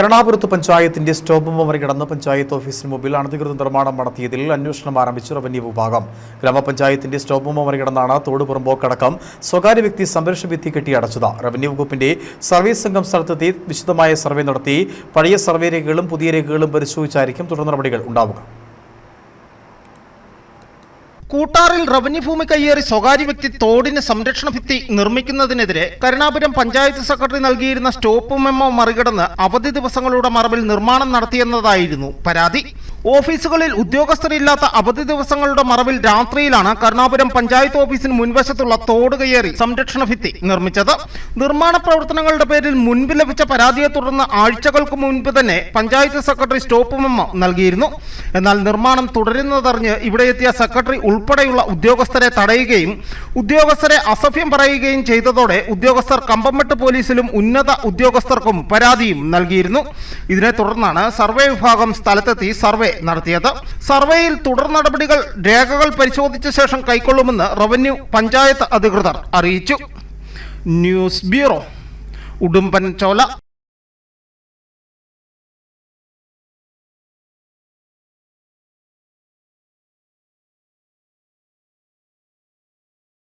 കരുണാപുരത്ത് പഞ്ചായത്തിന്റെ സ്റ്റോപ്പ് മറികടന്ന് പഞ്ചായത്ത് ഓഫീസിന് മുമ്പിൽ അനധികൃത നിർമ്മാണം നടത്തിയതിൽ അന്വേഷണം ആരംഭിച്ചു റവന്യൂ വിഭാഗം. ഗ്രാമപഞ്ചായത്തിന്റെ സ്റ്റോപ്പ് മറികടന്നാണ് തോട് പുറമ്പോക്കടക്കം സ്വകാര്യ വ്യക്തി സംരക്ഷണ ഭിത്തി കെട്ടി അടച്ചത്. റവന്യൂ വകുപ്പിന്റെ സർവീസ് സംഘം സ്ഥലത്തെത്തി വിശദമായ സർവേ നടത്തി. പഴയ സർവേ രേഖകളും പുതിയ രേഖകളും പരിശോധിച്ചായിരിക്കും തുടർ നടപടികൾ ഉണ്ടാവുക. കൂട്ടാറിൽ റവന്യൂ ഭൂമി കയ്യേറി സ്വകാര്യ വ്യക്തി തോടിന് സംരക്ഷണ ഭിത്തി നിർമ്മിക്കുന്നതിനെതിരെ കരുണാപുരം പഞ്ചായത്ത് സെക്രട്ടറി നൽകിയിരുന്ന സ്റ്റോപ്പ് മെമ്മോ മറികടന്ന് അവധി ദിവസങ്ങളുടെ മറവിൽ നിർമ്മാണം നടത്തിയെന്നതായിരുന്നു പരാതി. ഓഫീസുകളിൽ ഉദ്യോഗസ്ഥരില്ലാത്ത അവധി ദിവസങ്ങളുടെ മറവിൽ രാത്രിയിലാണ് കരുണാപുരം പഞ്ചായത്ത് ഓഫീസിന് മുൻവശത്തുള്ള തോട് കയറി സംരക്ഷണ ഭിത്തി നിർമ്മിച്ചത്. നിർമ്മാണ പ്രവർത്തനങ്ങളുടെ പേരിൽ മുൻപ് ലഭിച്ച പരാതിയെ തുടർന്ന് ആഴ്ചകൾക്ക് മുൻപ് തന്നെ പഞ്ചായത്ത് സെക്രട്ടറി സ്റ്റോപ്പ് മെമ്മോ നൽകിയിരുന്നു. എന്നാൽ നിർമ്മാണം തുടരുന്നതറിഞ്ഞ് ഇവിടെ എത്തിയ സെക്രട്ടറി ഉൾപ്പെടെയുള്ള ഉദ്യോഗസ്ഥരെ തടയുകയും ഉദ്യോഗസ്ഥരെ അസഭ്യം പറയുകയും ചെയ്തതോടെ ഉദ്യോഗസ്ഥർ കമ്പംമെട്ട് പോലീസിലും ഉന്നത ഉദ്യോഗസ്ഥർക്കും പരാതിയും നൽകിയിരുന്നു. ഇതിനെ തുടർന്നാണ് സർവേ വിഭാഗം സ്ഥലത്തെത്തി നടത്തിയത്. സർവേയിൽ തുടർ നടപടികൾ രേഖകൾ പരിശോധിച്ച ശേഷം കൈക്കൊള്ളുമെന്ന് റവന്യൂ പഞ്ചായത്ത് അധികൃതർ അറിയിച്ചു. ന്യൂസ് ബ്യൂറോ ഉടുമ്പൻ ചോല